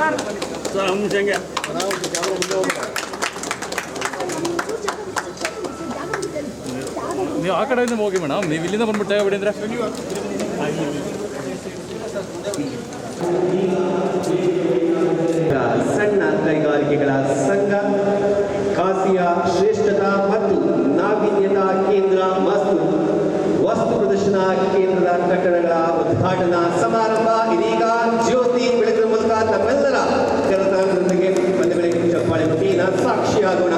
Sir. ಒಂದು ನಿಮಿಷ ಹಂಗೆ. ನೀವು ಆ ಕಡೆಯಿಂದ ಹೋಗಿ ಮೇಡಮ್ ನೀವು ಇಲ್ಲಿಂದ ಬಂದ್ಬಿಟ್ಟು ತಗೋಬಿಡಿ ಅಂದ್ರೆ. ಸಣ್ಣ ಕೈಗಾರಿಕೆಗಳ ಸಂಘ ಕಾಸಿಯ ಶ್ರೇಷ್ಠತಾ ಮತ್ತು ನಾವೀನ್ಯತಾ ಕೇಂದ್ರ ಮತ್ತು ವಸ್ತು ಪ್ರದರ್ಶನ ಕೇಂದ್ರದ ಕಟ್ಟಡಗಳ ಉದ್ಘಾಟನಾ ಸಮಾರಂಭ ಇದೀಗ ತಮ್ಮೆಲ್ಲರ ಕರತಾಂಗದೊಂದಿಗೆ ಬಂಧುಗಳಿಗೆ ಚಪ್ಪಾಳೆ ಮುಖೇನ ಸಾಕ್ಷಿಯಾಗೋಣ.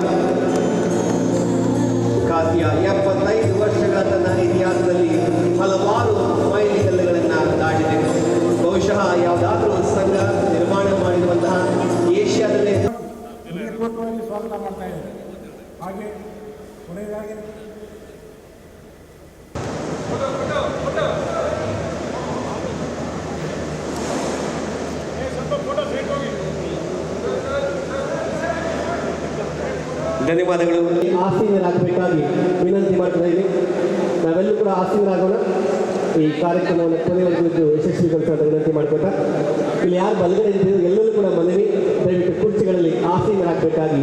ಕಾತಿಯ ಎಪ್ಪತ್ತೈದು ವರ್ಷಗಳ ತನ್ನ ಇತಿಹಾಸದಲ್ಲಿ ಹಲವಾರು ಮೈಲಿಗಲ್ಲುಗಳನ್ನು ದಾಟಿದೆ ಬಹುಶಃ ಯಾವುದಾದ್ರೂ ಸಂಘ ನಿರ್ಮಾಣ ಮಾಡಿರುವಂತಹ ಏಷ್ಯಾದಲ್ಲೇ ಸ್ವಾಗತ ಮಾಡ್ತಾ ಇದ್ದಾರೆ ಹಾಗೆ ಕೊನೆಯದಾಗಿ ಧನ್ಯವಾದಗಳು. ಆಸೀನರಾಗಬೇಕಾಗಿ ವಿನಂತಿ ಮಾಡ್ತಾ ಇದ್ದೀನಿ. ನಾವೆಲ್ಲೂ ಕೂಡ ಆಸೀನರಾಗೋಣ. ಈ ಕಾರ್ಯಕ್ರಮವನ್ನು ಕೊನೆಯವರೆಗೂ ಇದ್ದು ಯಶಸ್ವಿಗೊಳಿಸೋದ ವಿನಂತಿ ಮಾಡ್ಕೊಳ್ತಾ ಇಲ್ಲಿ ಯಾರು ಬಲಗಡೆ ಇದ್ದೀರೋ ಎಲ್ಲರೂ ಕೂಡ ಮನವಿ, ದಯವಿಟ್ಟು ಕುರ್ಚಿಗಳಲ್ಲಿ ಆಸೀನರಾಗಬೇಕಾಗಿ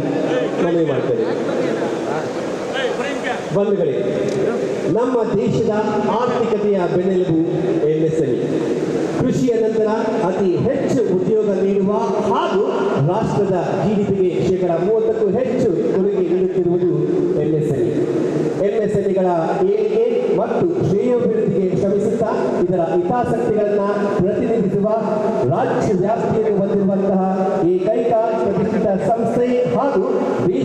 ಮನವಿ ಮಾಡ್ತೇವೆ ಬಂಧುಗಳೇ, ನಮ್ಮ ದೇಶದ ಆರ್ಥಿಕತೆಯ ಬೆನ್ನೆಲುಬು ಎಂಎಸ್ಎಂಇ ಕೃಷಿಯ ನಂತರ ಅತಿ ಹೆಚ್ಚು ಉದ್ಯೋಗ ನೀಡುವ ಹಾಗೂ ರಾಷ್ಟ್ರದ ಜಿಡಿಪಿಗೆ ಶೇಕಡ ಮೂವತ್ತಕ್ಕೂ ಹೆಚ್ಚು ಮತ್ತು ಶ್ರೇಯೋಭಿವೃದ್ಧಿಗೆ ಶ್ರಮಿಸುತ್ತಾ ಇದರ ಹಿತಾಸಕ್ತಿಗಳನ್ನ ಪ್ರತಿನಿಧಿಸುವ ರಾಜ್ಯ ವ್ಯಾಪ್ತಿಯಲ್ಲಿ ಹೊಂದಿರುವಂತಹ ಏಕೈಕ ಪ್ರತಿಷ್ಠಿತ ಸಂಸ್ಥೆ ಹಾಗೂ